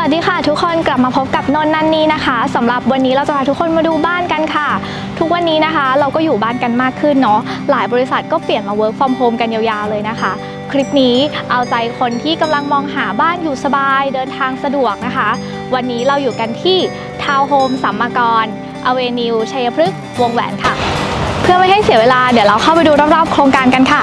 สวัสดีค่ะทุกคนกลับมาพบกับนนนันนีนะคะสำหรับวันนี้เราจะพาทุกคนมาดูบ้านกันค่ะ ทุกวันนี้นะคะ เราก็อยู่บ้านกันมากขึ้นเนาะหลายบริษัทก็เปลี่ยนมา work from home กันยาวๆเลยนะคะ คลิปนี้เอาใจคนที่กำลังมองหาบ้านอยู่สบายเดินทางสะดวกนะคะ วันนี้เราอยู่กันที่ทาวน์โฮมสัมมกรอเวนิวชัยพฤกษ์วงแหวนค่ะ เพื่อไม่ให้เสียเวลาเดี๋ยวเราเข้าไปดูรอบๆโครงการกันค่ะ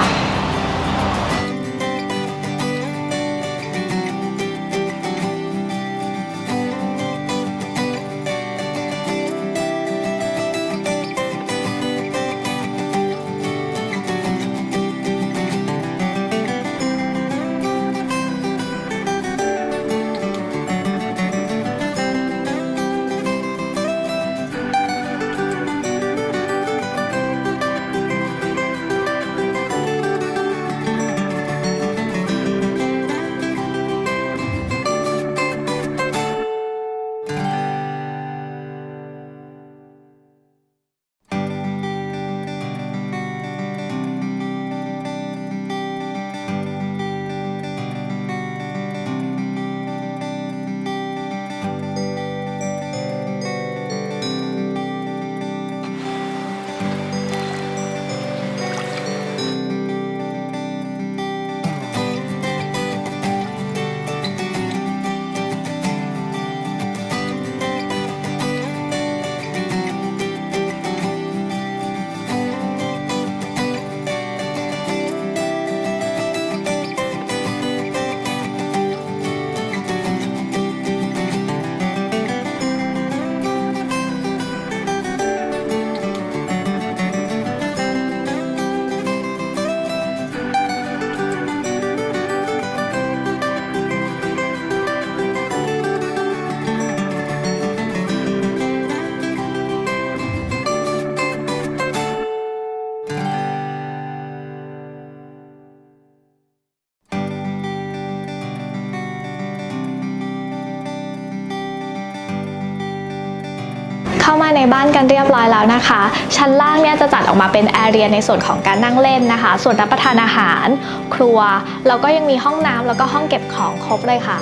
เข้ามาในบ้านกันเรียบร้อยแล้วนะคะ ชั้นล่างเนี่ยจะจัดออกมาเป็นแอเรียในส่วนของการนั่งเล่นนะคะ ส่วนรับประทานอาหาร ครัว แล้วก็ยังมีห้องน้ำแล้วก็ห้องเก็บของครบเลยค่ะ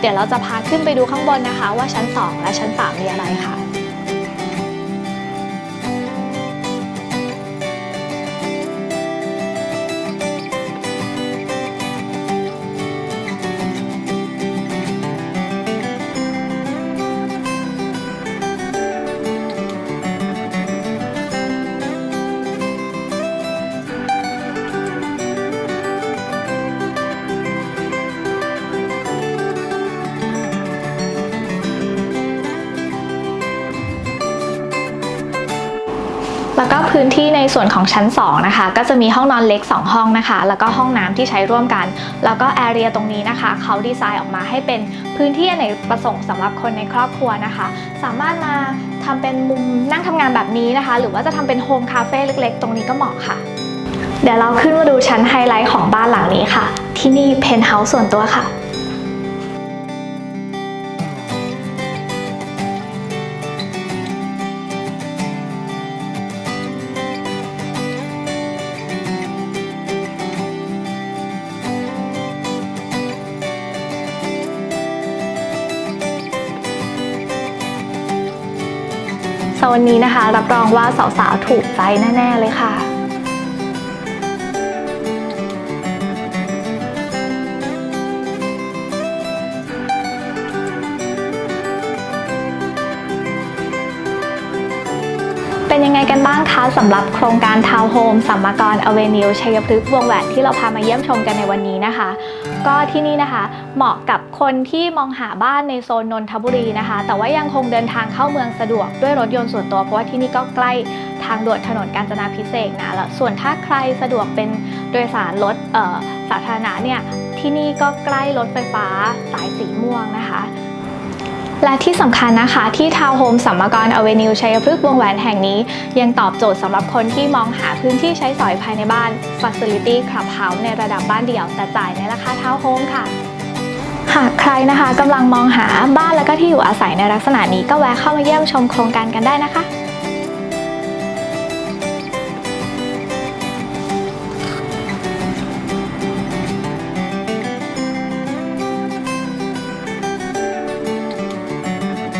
เดี๋ยวเราจะพาขึ้นไปดูข้างบนนะคะ ว่าชั้น 2 และชั้น 3 มีอะไรค่ะ แล้วก็พื้นที่ในส่วนของชั้น 2 นะคะ ก็จะมีห้องนอนเล็ก 2 ห้องนะคะ แล้วก็ห้องน้ำที่ใช้ร่วมกัน แล้วก็แอเรียตรงนี้นะคะ เขาดีไซน์ออกมาให้เป็นพื้นที่อเนกประสงค์สำหรับคนในครอบครัวนะคะ สามารถมาทำเป็นมุมนั่งทำงานแบบนี้นะคะ หรือว่าจะทำเป็นโฮมคาเฟ่เล็กๆ ตรงนี้ก็เหมาะค่ะ เดี๋ยวเราขึ้นมาดูชั้นไฮไลท์ของบ้านหลังนี้ค่ะ ที่นี่เพนท์เฮาส์ส่วนตัวค่ะ โซนนี้นะคะ รับรองว่าสาวๆถูกใจแน่ๆเลยค่ะเป็นยังไงกันบ้างคะสำหรับโครงการทาวน์โฮมสัมมกรอเวนิวชัยพฤกษ์วงแหวนที่เราพามาเยี่ยมชมกันในวันนี้นะคะ ก็ที่นี่นะคะ เหมาะกับคนที่มองหาบ้านในโซนนนทบุรีนะคะ แต่ว่ายังคงเดินทางเข้าเมืองสะดวกด้วยรถยนต์ส่วนตัวเพราะว่าที่นี่ก็ใกล้ทางด่วนถนนกาญจนาพิเศษกนะแล้วส่วนถ้าใครสะดวกเป็นโดยสารรถสาธารณะเนี่ยที่นี่ก็ใกล้รถไฟฟ้าสายสีม่วงนะคะ และที่สำคัญนะคะที่ทาวน์โฮมสัมมกรอเวนิวชัยพฤกษ์วงแหวนแห่งนี้ ยังตอบโจทย์สำหรับคนที่มองหาพื้นที่ใช้สอยภายในบ้าน Facility Clubhouse ในระดับบ้านเดี่ยว แต่จ่ายในราคาทาวน์โฮมค่ะหากใครนะคะกำลังมองหาบ้านแล้วก็ที่อยู่อาศัยในลักษณะนี้ก็แวะเข้ามาเยี่ยมชมโครงการกันได้นะคะ